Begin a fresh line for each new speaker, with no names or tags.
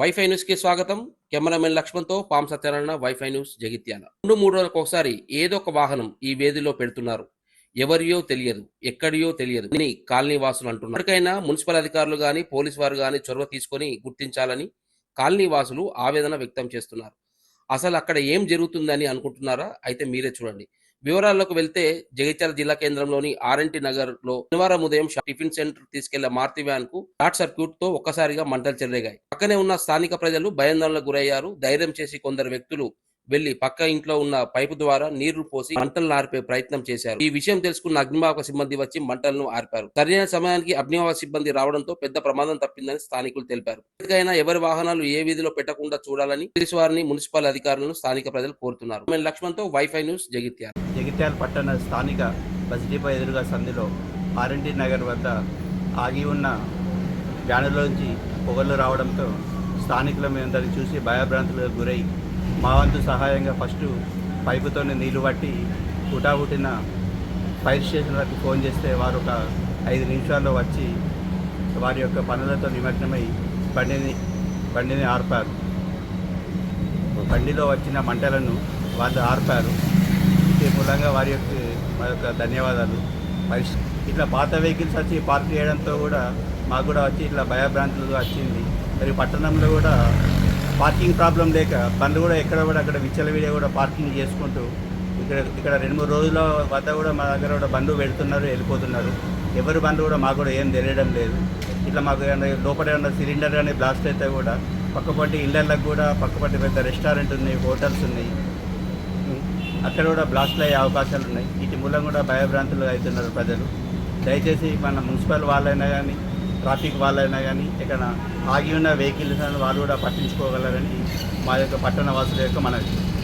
Wifi న్యూస్కి స్వాగతం. Cameraman లక్ష్మణ్తో పాం సత్యనారాయణ వైఫై న్యూస్ జగిత్యాల. రెండు మూడు రోజులకు ఒకసారి ఏదో ఒక వాహనం ఈ వేదిలో పెడుతున్నారు. ఎవరియో తెలియదు ఎక్కడియో తెలియదు. అని కాలనీ వాసులు అంటున్నారు. ఎక్కడికైనా మున్సిపల్ అధికారులు గాని పోలీసు వారు గాని చొరవ తీసుకొని గుర్తించాలని కాలనీ వాసులు ఆవేదన వ్యక్తం చేస్తున్నారు. అసలు అక్కడ ఏం జరుగుతుందని అనుకుంటున్నారా? అయితే మీరే చూడండి. వివరాల్లోకి వెళ్తే జగిత్యాల జిల్లా కేంద్రంలోని ఆర్ఎన్టీ నగర్లో శనివారం ఉదయం టిఫిన్ సెంటర్ తీసుకెళ్ళే మార్తి వ్యాన్కు షార్ట్ సర్క్యూట్తో ఒక్కసారిగా మంటలు చెలరేగాయి. పక్కనే ఉన్న స్థానిక ప్రజలు భయాందోళనకు గురయ్యారు. ధైర్యం చేసి కొందరు వ్యక్తులు వెళ్ళి పక్క ఇంట్లో ఉన్న పైపు ద్వారా నీరు పోసి మంటలను ఆర్పే ప్రయత్నం చేశారు. ఈ విషయం తెలుసుకున్న అగ్నిమాపక సిబ్బంది వచ్చి మంటలను ఆర్పారు. సరైన సమయానికి అగ్నిమాపక సిబ్బంది రావడంతో పెద్ద ప్రమాదం తప్పిందని స్థానికులు తెలిపారు. ఎప్పటికైనా ఎవరి వాహనాలు ఏ వీధిలో పెట్టకుండా చూడాలని పోలీసు వారిని మున్సిపల్ అధికారులను స్థానిక ప్రజలు కోరుతున్నారు. లక్ష్మణ్తో వైఫై న్యూస్ జగిత్యాల.
జగిత్యాల పట్టణ స్థానిక బస్ డిపో ఎదురుగా సంధిలో ఆర్ఎన్టీ నగర్ వద్ద ఆగి ఉన్న వ్యానులోంచి పొగలు రావడంతో స్థానికుల మేము దాన్ని చూసి భయభ్రాంతులకు గురై మా వంతు సహాయంగా ఫస్ట్ పైపుతో నీళ్ళు పట్టి హుటాహుటిన ఫైర్ స్టేషన్లకు ఫోన్ చేస్తే వారు ఒక ఐదు నిమిషాల్లో వచ్చి వారి యొక్క పనులతో నిమగ్నమై బండిని బండిని ఆర్పారు. బండిలో వచ్చిన మంటలను వాళ్ళు ఆర్పారు. ఈ మూలంగా వారి యొక్క మా యొక్క ధన్యవాదాలు. ఇట్లా పాత వెహికల్స్ వచ్చి పార్క్ చేయడంతో కూడా మాకు కూడా వచ్చి ఇట్లా భయభ్రాంతులు వచ్చింది. మరి పట్టణంలో కూడా పార్కింగ్ ప్రాబ్లం లేక బండ్లు కూడా ఎక్కడ కూడా అక్కడ విచ్చలవిడ కూడా పార్కింగ్ చేసుకుంటూ ఇక్కడ ఇక్కడ రెండు మూడు రోజుల వద్ద కూడా మా దగ్గర కూడా బండ్లు పెడుతున్నారు వెళ్ళిపోతున్నారు. ఎవరి బండ్లు కూడా మాకు కూడా ఏం తెలియడం లేదు. ఇట్లా మాకు ఏమైనా లోపల ఏమన్నా సిలిండర్ కానీ బ్లాస్ట్ అయితే కూడా పక్కపట్టి ఇళ్ళకి కూడా పక్కపట్టి పెద్ద రెస్టారెంట్ ఉన్నాయి హోటల్స్ ఉన్నాయి. అక్కడ కూడా బ్లాస్ట్లు అయ్యే అవకాశాలు ఉన్నాయి. వీటి మూలం కూడా భయభ్రాంతులు అవుతున్నారు ప్రజలు. దయచేసి మన మున్సిపల్ వాళ్ళైనా కానీ ట్రాఫిక్ వాళ్ళైనా కానీ ఇక్కడ ఆగి ఉన్న వెహికల్స్ వాళ్ళు కూడా పట్టించుకోగలరని మా యొక్క పట్టణ వాసుల యొక్క మనవి.